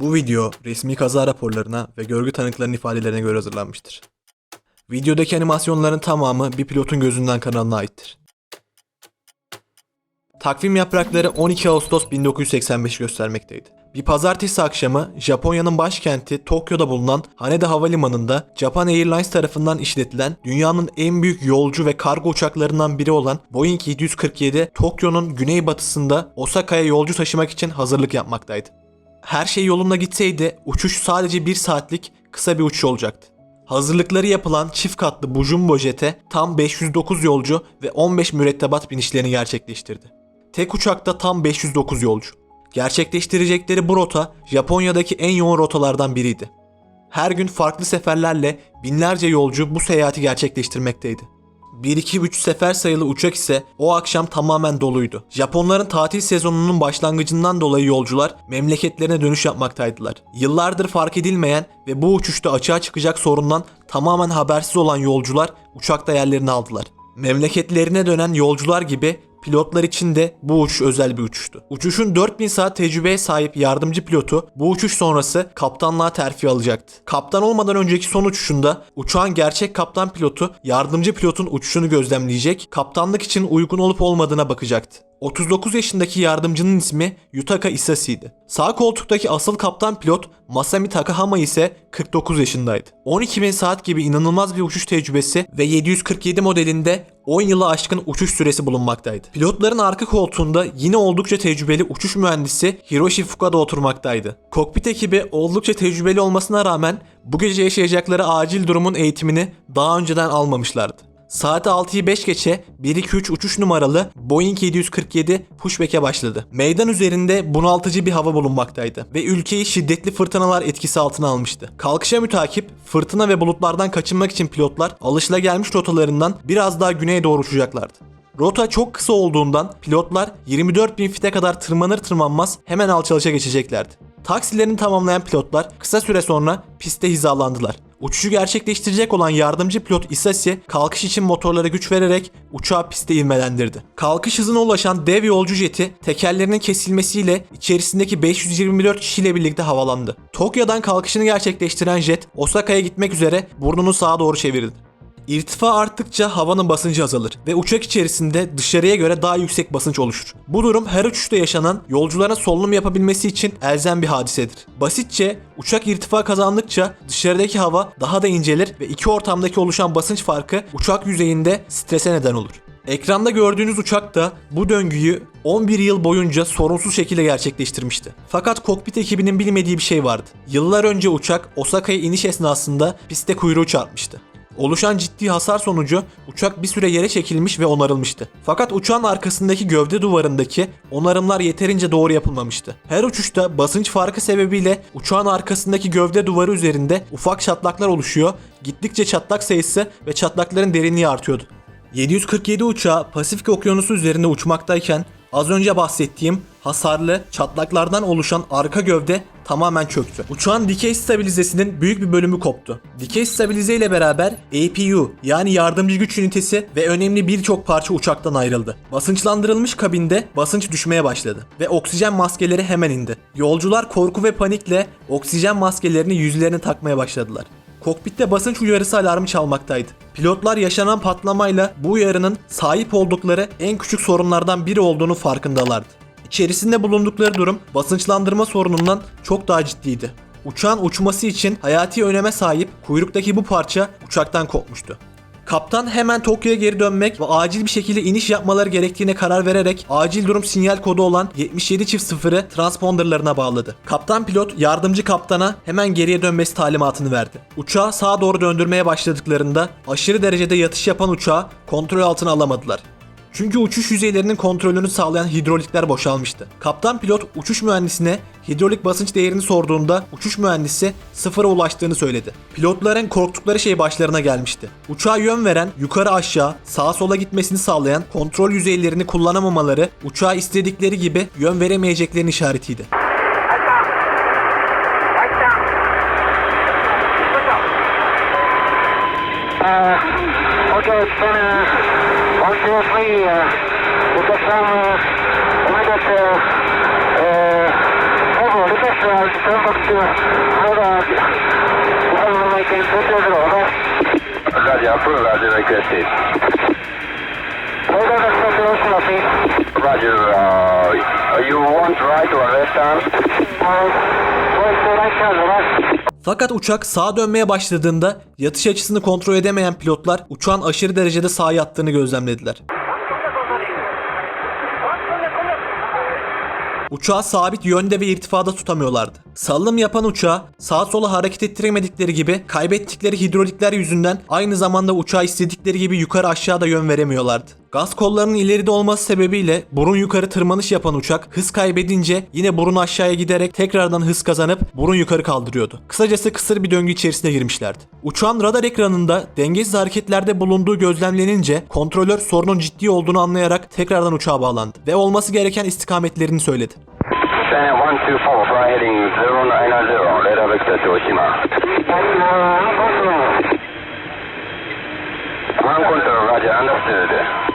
Bu video resmi kaza raporlarına ve görgü tanıklarının ifadelerine göre hazırlanmıştır. Videodaki animasyonların tamamı bir pilotun gözünden kanalına aittir. Takvim yaprakları 12 Ağustos 1985 göstermekteydi. Bir pazartesi akşamı Japonya'nın başkenti Tokyo'da bulunan Haneda Havalimanı'nda Japan Airlines tarafından işletilen dünyanın en büyük yolcu ve kargo uçaklarından biri olan Boeing 747 Tokyo'nun güneybatısında Osaka'ya yolcu taşımak için hazırlık yapmaktaydı. Her şey yolunda gitseydi uçuş sadece 1 saatlik kısa bir uçuş olacaktı. Hazırlıkları yapılan çift katlı bu jumbo jete tam 509 yolcu ve 15 mürettebat binişlerini gerçekleştirdi. Tek uçakta tam 509 yolcu. Gerçekleştirecekleri bu rota Japonya'daki en yoğun rotalardan biriydi. Her gün farklı seferlerle binlerce yolcu bu seyahati gerçekleştirmekteydi. 1-2-3 sefer sayılı uçak ise o akşam tamamen doluydu. Japonların tatil sezonunun başlangıcından dolayı yolcular memleketlerine dönüş yapmaktaydılar. Yıllardır fark edilmeyen ve bu uçuşta açığa çıkacak sorundan tamamen habersiz olan yolcular uçakta yerlerini aldılar. Memleketlerine dönen yolcular gibi pilotlar için de bu uçuş özel bir uçuştu. Uçuşun 4000 saat tecrübeye sahip yardımcı pilotu bu uçuş sonrası kaptanlığa terfi alacaktı. Kaptan olmadan önceki son uçuşunda uçağın gerçek kaptan pilotu yardımcı pilotun uçuşunu gözlemleyecek, kaptanlık için uygun olup olmadığına bakacaktı. 39 yaşındaki yardımcının ismi Yutaka Isasi'ydi. Sağ koltuktaki asıl kaptan pilot Masami Takahama ise 49 yaşındaydı. 12.000 saat gibi inanılmaz bir uçuş tecrübesi ve 747 modelinde 10 yılı aşkın uçuş süresi bulunmaktaydı. Pilotların arka koltuğunda yine oldukça tecrübeli uçuş mühendisi Hiroshi Fukada oturmaktaydı. Kokpit ekibi oldukça tecrübeli olmasına rağmen bu gece yaşayacakları acil durumun eğitimini daha önceden almamışlardı. Saat 6'yı 5 geçe 1-2-3 uçuş numaralı Boeing 747 pushback'e başladı. Meydan üzerinde bunaltıcı bir hava bulunmaktaydı ve ülkeyi şiddetli fırtınalar etkisi altına almıştı. Kalkışa mütakip fırtına ve bulutlardan kaçınmak için pilotlar alışılagelmiş rotalarından biraz daha güneye doğru uçacaklardı. Rota çok kısa olduğundan pilotlar 24 bin fite kadar tırmanır tırmanmaz hemen alçalışa geçeceklerdi. Taksilerini tamamlayan pilotlar kısa süre sonra pistte hizalandılar. Uçuşu gerçekleştirecek olan yardımcı pilot Isasi kalkış için motorlara güç vererek uçağı piste ivmelendirdi. Kalkış hızına ulaşan dev yolcu jeti tekerlerinin kesilmesiyle içerisindeki 524 kişiyle birlikte havalandı. Tokyo'dan kalkışını gerçekleştiren jet Osaka'ya gitmek üzere burnunu sağa doğru çevirdi. İrtifa arttıkça havanın basıncı azalır ve uçak içerisinde dışarıya göre daha yüksek basınç oluşur. Bu durum her uçuşta yaşanan yolcuların solunum yapabilmesi için elzem bir hadisedir. Basitçe uçak irtifa kazandıkça dışarıdaki hava daha da incelir ve iki ortamdaki oluşan basınç farkı uçak yüzeyinde strese neden olur. Ekranda gördüğünüz uçak da bu döngüyü 11 yıl boyunca sorunsuz şekilde gerçekleştirmişti. Fakat kokpit ekibinin bilmediği bir şey vardı. Yıllar önce uçak Osaka'ya iniş esnasında pistte kuyruğu çarpmıştı. Oluşan ciddi hasar sonucu uçak bir süre yere çekilmiş ve onarılmıştı. Fakat uçağın arkasındaki gövde duvarındaki onarımlar yeterince doğru yapılmamıştı. Her uçuşta basınç farkı sebebiyle uçağın arkasındaki gövde duvarı üzerinde ufak çatlaklar oluşuyor. Gittikçe çatlak sayısı ve çatlakların derinliği artıyordu. 747 uçağı Pasifik Okyanusu üzerinde uçmaktayken az önce bahsettiğim hasarlı çatlaklardan oluşan arka gövde tamamen çöktü. Uçağın dikey stabilizesinin büyük bir bölümü koptu. Dikey stabilize ile beraber APU yani yardımcı güç ünitesi ve önemli birçok parça uçaktan ayrıldı. Basınçlandırılmış kabinde basınç düşmeye başladı ve oksijen maskeleri hemen indi. Yolcular korku ve panikle oksijen maskelerini yüzlerine takmaya başladılar. Kokpitte basınç uyarısı alarmı çalmaktaydı. Pilotlar yaşanan patlamayla bu uyarının sahip oldukları en küçük sorunlardan biri olduğunu farkındalardı. İçerisinde bulundukları durum basınçlandırma sorunundan çok daha ciddiydi. Uçağın uçması için hayati öneme sahip kuyruktaki bu parça uçaktan kopmuştu. Kaptan hemen Tokyo'ya geri dönmek ve acil bir şekilde iniş yapmaları gerektiğine karar vererek acil durum sinyal kodu olan 77 çift sıfırı transponderlarına bağladı. Kaptan pilot yardımcı kaptana hemen geriye dönmesi talimatını verdi. Uçağı sağa doğru döndürmeye başladıklarında aşırı derecede yatış yapan uçağı kontrol altına alamadılar. Çünkü uçuş yüzeylerinin kontrolünü sağlayan hidrolikler boşalmıştı. Kaptan pilot uçuş mühendisine hidrolik basınç değerini sorduğunda uçuş mühendisi sıfıra ulaştığını söyledi. Pilotların korktukları şey başlarına gelmişti. Uçağa yön veren, yukarı aşağı, sağa sola gitmesini sağlayan kontrol yüzeylerini kullanamamaları uçağa istedikleri gibi yön veremeyeceklerinin işaretiydi. Uh, okay, it's unfortunately, uh, because some uh, might have, uh, uh, oh, because uh, it's time for the, I don't know, I can't get it at all, okay? Roger, I'll put a Roger like this, Steve. You want right or left arm? Uh, well, the right hand. Fakat uçak sağa dönmeye başladığında yatış açısını kontrol edemeyen pilotlar uçağın aşırı derecede sağa yattığını gözlemlediler. Uçağı sabit yönde ve irtifada tutamıyorlardı. Salınım yapan uçağı sağa sola hareket ettiremedikleri gibi kaybettikleri hidrolikler yüzünden aynı zamanda uçağı istedikleri gibi yukarı aşağıda yön veremiyorlardı. Gaz kollarının ileride olması sebebiyle burun yukarı tırmanış yapan uçak hız kaybedince yine burun aşağıya giderek tekrardan hız kazanıp burun yukarı kaldırıyordu. Kısacası kısır bir döngü içerisine girmişlerdi. Uçağın radar ekranında dengesiz hareketlerde bulunduğu gözlemlenince kontrolör sorunun ciddi olduğunu anlayarak tekrardan uçağa bağlandı ve olması gereken istikametlerini söyledi. China 124, fly heading 090, radar vector to Oshima. Ground control, Roger, understood.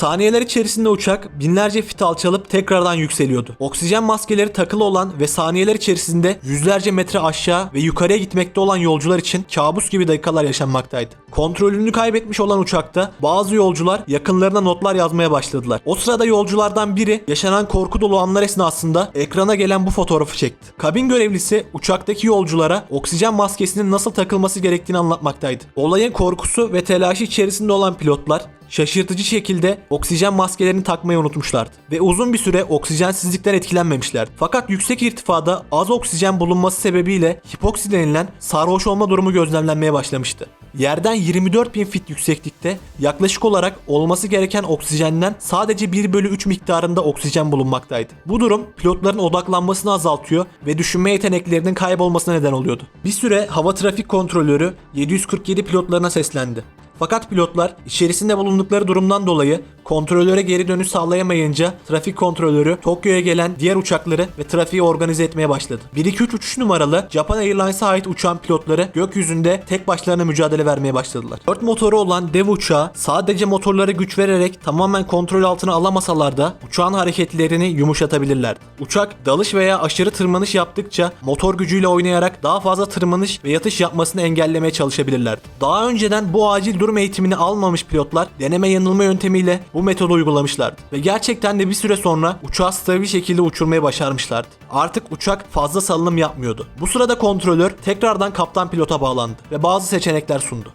Saniyeler içerisinde uçak binlerce fit alçalıp tekrardan yükseliyordu. Oksijen maskeleri takılı olan ve saniyeler içerisinde yüzlerce metre aşağı ve yukarıya gitmekte olan yolcular için kabus gibi dakikalar yaşanmaktaydı. Kontrolünü kaybetmiş olan uçakta bazı yolcular yakınlarına notlar yazmaya başladılar. O sırada yolculardan biri yaşanan korku dolu anlar esnasında ekrana gelen bu fotoğrafı çekti. Kabin görevlisi uçaktaki yolculara oksijen maskesinin nasıl takılması gerektiğini anlatmaktaydı. Olayın korkusu ve telaşı içerisinde olan pilotlar şaşırtıcı şekilde oksijen maskelerini takmayı unutmuşlardı ve uzun bir süre oksijensizlikten etkilenmemişlerdi. Fakat yüksek irtifada az oksijen bulunması sebebiyle hipoksi denilen sarhoş olma durumu gözlemlenmeye başlamıştı. Yerden 24 bin fit yükseklikte yaklaşık olarak olması gereken oksijenden sadece 1 bölü 3 miktarında oksijen bulunmaktaydı. Bu durum pilotların odaklanmasını azaltıyor ve düşünme yeteneklerinin kaybolmasına neden oluyordu. Bir süre hava trafik kontrolörü 747 pilotlarına seslendi. Fakat pilotlar içerisinde bulundukları durumdan dolayı kontrolöre geri dönüş sağlayamayınca trafik kontrolörü Tokyo'ya gelen diğer uçakları ve trafiği organize etmeye başladı. 1-2-3 uçuş numaralı Japan Airlines'a ait uçağın pilotları gökyüzünde tek başlarına mücadele vermeye başladılar. 4 motoru olan dev uçağı sadece motorlara güç vererek tamamen kontrol altına alamasalar da uçağın hareketlerini yumuşatabilirlerdi. Uçak dalış veya aşırı tırmanış yaptıkça motor gücüyle oynayarak daha fazla tırmanış ve yatış yapmasını engellemeye çalışabilirlerdi. Daha önceden bu acil durum eğitimini almamış pilotlar deneme yanılma yöntemiyle bu metodu uygulamışlardı. Ve gerçekten de bir süre sonra uçağı stabil şekilde uçurmayı başarmışlardı. Artık uçak fazla salınım yapmıyordu. Bu sırada kontrolör tekrardan kaptan pilota bağlandı ve bazı seçenekler sundu.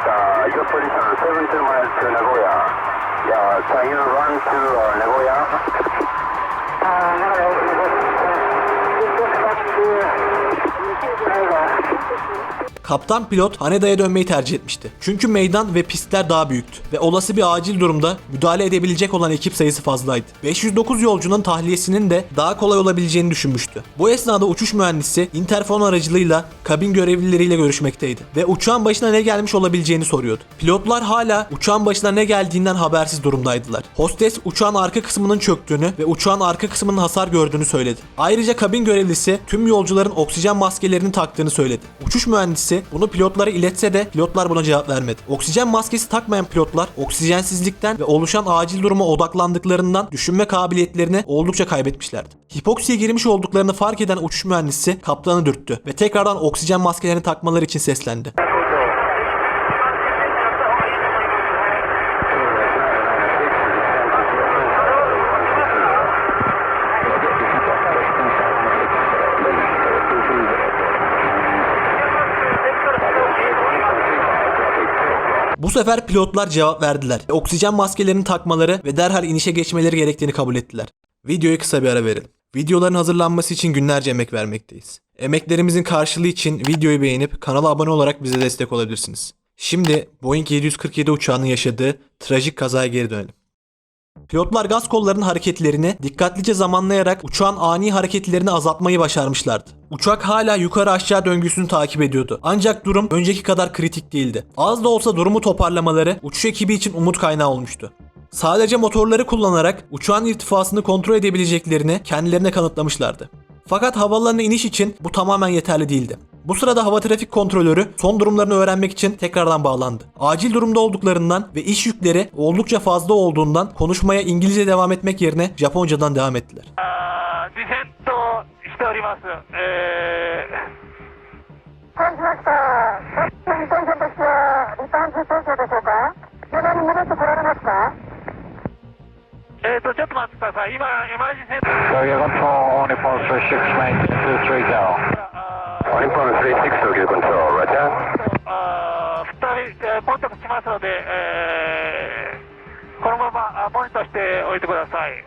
Uh, your position 72 miles to Nagoya. Yeah, can you run to uh, Nagoya? Kaptan pilot Haneda'ya dönmeyi tercih etmişti. Çünkü meydan ve pistler daha büyüktü ve olası bir acil durumda müdahale edebilecek olan ekip sayısı fazlaydı. 509 yolcunun tahliyesinin de daha kolay olabileceğini düşünmüştü. Bu esnada uçuş mühendisi interfon aracılığıyla kabin görevlileriyle görüşmekteydi ve uçağın başına ne gelmiş olabileceğini soruyordu. Pilotlar hala uçağın başına ne geldiğinden habersiz durumdaydılar. Hostes uçağın arka kısmının çöktüğünü ve uçağın arka kısmının hasar gördüğünü söyledi. Ayrıca kabin görevlisi tüm yolcuların oksijen maskelerini taktığını söyledi. Uçuş mühendisi bunu pilotlara iletse de pilotlar buna cevap vermedi. Oksijen maskesi takmayan pilotlar oksijensizlikten ve oluşan acil duruma odaklandıklarından düşünme kabiliyetlerini oldukça kaybetmişlerdi. Hipoksiye girmiş olduklarını fark eden uçuş mühendisi kaptanı dürttü ve tekrardan oksijen maskelerini takmaları için seslendi. Bu sefer pilotlar cevap verdiler. Oksijen maskelerini takmaları ve derhal inişe geçmeleri gerektiğini kabul ettiler. Videoya kısa bir ara verelim. Videoların hazırlanması için günlerce emek vermekteyiz. Emeklerimizin karşılığı için videoyu beğenip kanala abone olarak bize destek olabilirsiniz. Şimdi Boeing 747 uçağının yaşadığı trajik kazaya geri dönelim. Pilotlar gaz kollarının hareketlerini dikkatlice zamanlayarak uçağın ani hareketlerini azaltmayı başarmışlardı. Uçak hala yukarı aşağı döngüsünü takip ediyordu. Ancak durum önceki kadar kritik değildi. Az da olsa durumu toparlamaları uçuş ekibi için umut kaynağı olmuştu. Sadece motorları kullanarak uçağın irtifasını kontrol edebileceklerini kendilerine kanıtlamışlardı. Fakat havalarına iniş için bu tamamen yeterli değildi. Bu sırada hava trafik kontrolörü son durumlarını öğrenmek için tekrardan bağlandı. Acil durumda olduklarından ve iş yükleri oldukça fazla olduğundan konuşmaya İngilizce devam etmek yerine Japoncadan devam ettiler. Sorry, 9.36 Surgery Control, Roger. 2人、ポンタクしますので、えー、このままポイントしておいてください。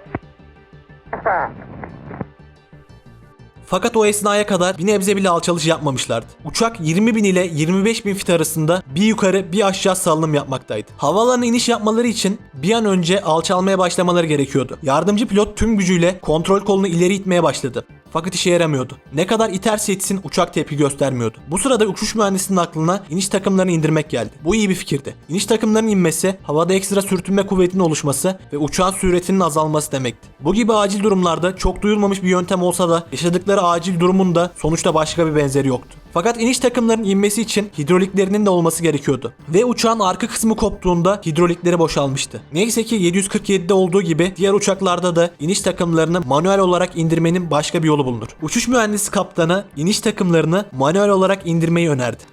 Fakat o esnaya kadar bir nebze bile alçalış yapmamışlardı. Uçak 20 bin ile 25 bin fit arasında bir yukarı bir aşağı salınım yapmaktaydı. Havalarına iniş yapmaları için bir an önce alçalmaya başlamaları gerekiyordu. Yardımcı pilot tüm gücüyle kontrol kolunu ileri itmeye başladı. Fakat işe yaramıyordu. Ne kadar iterse itsin uçak tepki göstermiyordu. Bu sırada uçuş mühendisinin aklına iniş takımlarını indirmek geldi. Bu iyi bir fikirdi. İniş takımlarının inmesi, havada ekstra sürtünme kuvvetinin oluşması ve uçağın süretinin azalması demekti. Bu gibi acil durumlarda çok duyulmamış bir yöntem olsa da yaşadıkları acil durumun da sonuçta başka bir benzeri yoktu. Fakat iniş takımlarının inmesi için hidroliklerinin de olması gerekiyordu. Ve uçağın arka kısmı koptuğunda hidrolikleri boşalmıştı. Neyse ki 747'de olduğu gibi diğer uçaklarda da iniş takımlarını manuel olarak indirmenin başka bir yolu bulunur. Uçuş mühendisi kaptana iniş takımlarını manuel olarak indirmeyi önerdi.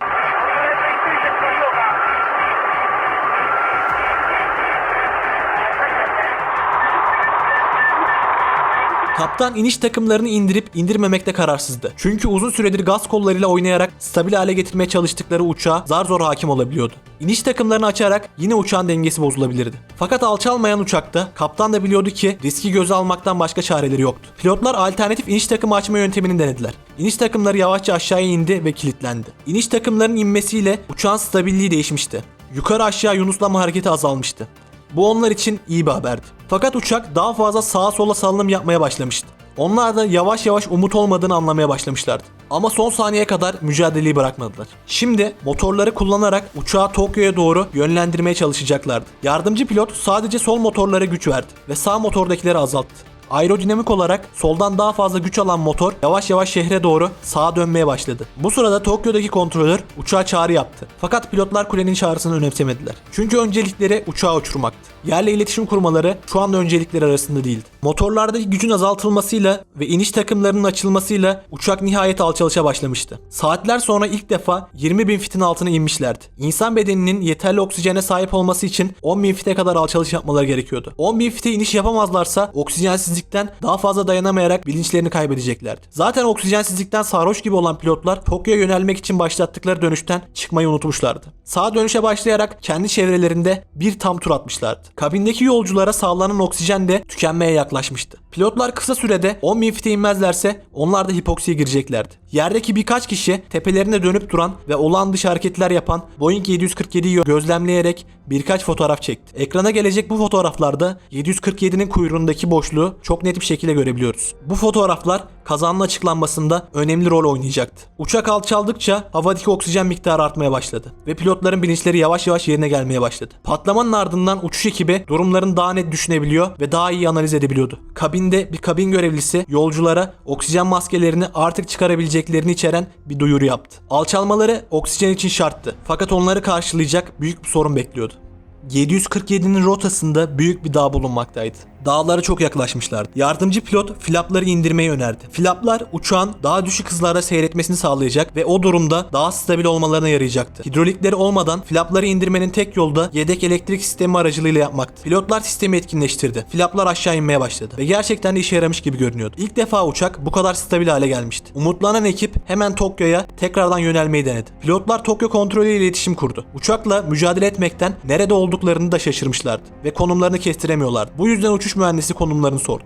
Kaptan iniş takımlarını indirip indirmemekte kararsızdı. Çünkü uzun süredir gaz kollarıyla oynayarak stabil hale getirmeye çalıştıkları uçağa zar zor hakim olabiliyordu. İniş takımlarını açarak yine uçağın dengesi bozulabilirdi. Fakat alçalmayan uçakta kaptan da biliyordu ki riski göze almaktan başka çareleri yoktu. Pilotlar alternatif iniş takımı açma yöntemini denediler. İniş takımları yavaşça aşağıya indi ve kilitlendi. İniş takımlarının inmesiyle uçağın stabilliği değişmişti. Yukarı aşağı yunuslama hareketi azalmıştı. Bu onlar için iyi bir haberdi. Fakat uçak daha fazla sağa sola salınım yapmaya başlamıştı. Onlar da yavaş yavaş umut olmadığını anlamaya başlamışlardı. Ama son saniyeye kadar mücadeleyi bırakmadılar. Şimdi motorları kullanarak uçağı Tokyo'ya doğru yönlendirmeye çalışacaklardı. Yardımcı pilot sadece sol motorlara güç verdi ve sağ motordakileri azalttı. Aerodinamik olarak soldan daha fazla güç alan motor yavaş yavaş şehre doğru sağa dönmeye başladı. Bu sırada Tokyo'daki kontrolör uçağa çağrı yaptı. Fakat pilotlar kulenin çağrısını önemsemediler. Çünkü öncelikleri uçağı uçurmaktı. Yerle iletişim kurmaları şu anda öncelikleri arasında değildi. Motorlardaki gücün azaltılmasıyla ve iniş takımlarının açılmasıyla uçak nihayet alçalışa başlamıştı. Saatler sonra ilk defa 20 bin fitin altına inmişlerdi. İnsan bedeninin yeterli oksijene sahip olması için 10 bin fite kadar alçalış yapmaları gerekiyordu. 10 bin fite iniş yapamazlarsa oksijensizlikten daha fazla dayanamayarak bilinçlerini kaybedeceklerdi. Zaten oksijensizlikten sarhoş gibi olan pilotlar Tokyo'ya yönelmek için başlattıkları dönüşten çıkmayı unutmuşlardı. Sağa dönüşe başlayarak kendi çevrelerinde bir tam tur atmışlardı. Kabindeki yolculara sağlanan oksijen de tükenmeye yaklaşmıştı yaklaşmıştı. Pilotlar kısa sürede 10 bin fite inmezlerse onlar da hipoksiye gireceklerdi. Yerdeki birkaç kişi tepelerine dönüp duran ve olağan dışı hareketler yapan Boeing 747'yi gözlemleyerek birkaç fotoğraf çekti. Ekrana gelecek bu fotoğraflarda 747'nin kuyruğundaki boşluğu çok net bir şekilde görebiliyoruz. Bu fotoğraflar kazanın açıklanmasında önemli rol oynayacaktı. Uçak alçaldıkça havadaki oksijen miktarı artmaya başladı ve pilotların bilinçleri yavaş yavaş yerine gelmeye başladı. Patlamanın ardından uçuş ekibi durumlarını daha net düşünebiliyor ve daha iyi analiz edebiliyordu. Kabinde bir kabin görevlisi yolculara oksijen maskelerini artık çıkarabileceklerini içeren bir duyuru yaptı. Alçalmaları oksijen için şarttı fakat onları karşılayacak büyük bir sorun bekliyordu. 747'nin rotasında büyük bir dağ bulunmaktaydı. Dağlara çok yaklaşmışlardı. Yardımcı pilot flapları indirmeyi önerdi. Flaplar uçağın daha düşük hızlarda seyretmesini sağlayacak ve o durumda daha stabil olmalarına yarayacaktı. Hidrolikleri olmadan flapları indirmenin tek yolu da yedek elektrik sistemi aracılığıyla yapmaktı. Pilotlar sistemi etkinleştirdi. Flaplar aşağı inmeye başladı ve gerçekten de işe yaramış gibi görünüyordu. İlk defa uçak bu kadar stabil hale gelmişti. Umutlanan ekip hemen Tokyo'ya tekrardan yönelmeyi denedi. Pilotlar Tokyo kontrolüyle iletişim kurdu. Uçakla mücadele etmekten nerede olduklarını da şaşırmışlardı ve konumlarını kestiremiyorlardı. Bu yüzden uçuş mühendisi konumlarını sordu.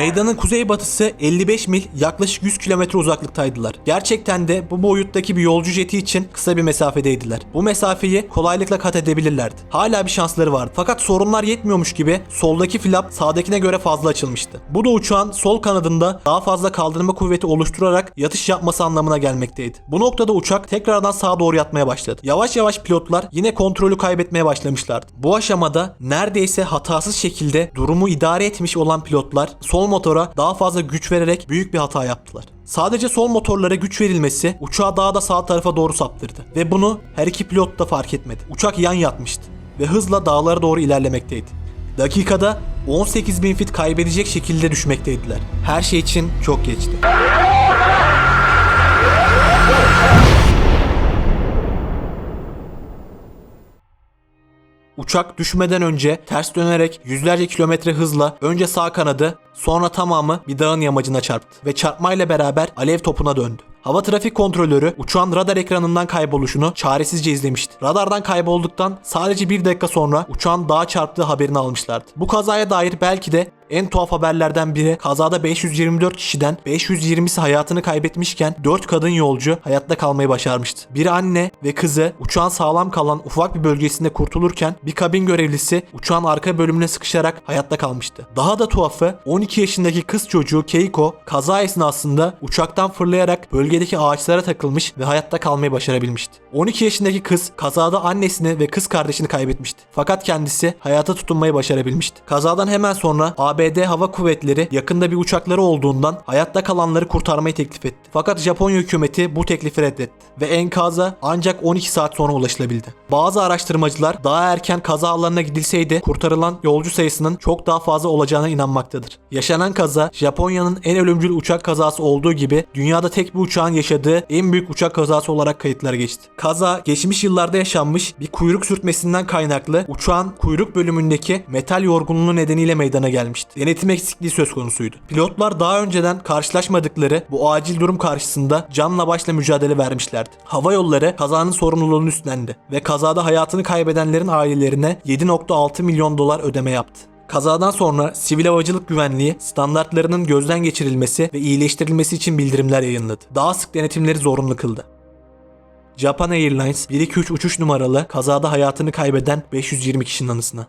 Meydanın kuzeybatısı 55 mil yaklaşık 100 kilometre uzaklıktaydılar. Gerçekten de bu boyuttaki bir yolcu jeti için kısa bir mesafedeydiler. Bu mesafeyi kolaylıkla kat edebilirlerdi. Hala bir şansları vardı. Fakat sorunlar yetmiyormuş gibi soldaki flap sağdakine göre fazla açılmıştı. Bu da uçağın sol kanadında daha fazla kaldırma kuvveti oluşturarak yatış yapması anlamına gelmekteydi. Bu noktada uçak tekrardan sağa doğru yatmaya başladı. Yavaş yavaş pilotlar yine kontrolü kaybetmeye başlamışlardı. Bu aşamada neredeyse hatasız şekilde durumu idare etmiş olan pilotlar sol motora daha fazla güç vererek büyük bir hata yaptılar. Sadece sol motorlara güç verilmesi uçağı daha da sağ tarafa doğru saptırdı. Ve bunu her iki pilot da fark etmedi. Uçak yan yatmıştı ve hızla dağlara doğru ilerlemekteydi. Dakikada 18 bin fit kaybedecek şekilde düşmekteydiler. Her şey için çok geçti. Uçak düşmeden önce ters dönerek yüzlerce kilometre hızla önce sağ kanadı sonra tamamı bir dağın yamacına çarptı ve çarpmayla beraber alev topuna döndü. Hava trafik kontrolörü uçağın radar ekranından kayboluşunu çaresizce izlemişti. Radardan kaybolduktan sadece bir dakika sonra uçağın dağa çarptığı haberini almışlardı. Bu kazaya dair belki de en tuhaf haberlerden biri kazada 524 kişiden 520'si hayatını kaybetmişken 4 kadın yolcu hayatta kalmayı başarmıştı. Bir anne ve kızı uçağın sağlam kalan ufak bir bölgesinde kurtulurken bir kabin görevlisi uçağın arka bölümüne sıkışarak hayatta kalmıştı. Daha da tuhafı 12 yaşındaki kız çocuğu Keiko kaza esnasında uçaktan fırlayarak bölgedeki ağaçlara takılmış ve hayatta kalmayı başarabilmişti. 12 yaşındaki kız kazada annesini ve kız kardeşini kaybetmişti. Fakat kendisi hayata tutunmayı başarabilmişti. Kazadan hemen sonra ABD Hava Kuvvetleri yakında bir uçakları olduğundan hayatta kalanları kurtarmayı teklif etti. Fakat Japonya hükümeti bu teklifi reddetti ve enkaza ancak 12 saat sonra ulaşılabildi. Bazı araştırmacılar daha erken kaza alanına gidilseydi kurtarılan yolcu sayısının çok daha fazla olacağına inanmaktadır. Yaşanan kaza Japonya'nın en ölümcül uçak kazası olduğu gibi dünyada tek bir uçağın yaşadığı en büyük uçak kazası olarak kayıtlara geçti. Kaza geçmiş yıllarda yaşanmış bir kuyruk sürtmesinden kaynaklı uçağın kuyruk bölümündeki metal yorgunluğu nedeniyle meydana gelmişti. Denetim eksikliği söz konusuydu. Pilotlar daha önceden karşılaşmadıkları bu acil durum karşısında canla başla mücadele vermişlerdi. Hava yolları kazanın sorumluluğunu üstlendi ve kazada hayatını kaybedenlerin ailelerine 7.6 milyon dolar ödeme yaptı. Kazadan sonra sivil havacılık güvenliği standartlarının gözden geçirilmesi ve iyileştirilmesi için bildirimler yayınladı. Daha sık denetimleri zorunlu kıldı. Japan Airlines 123 uçuş numaralı kazada hayatını kaybeden 520 kişinin anısına.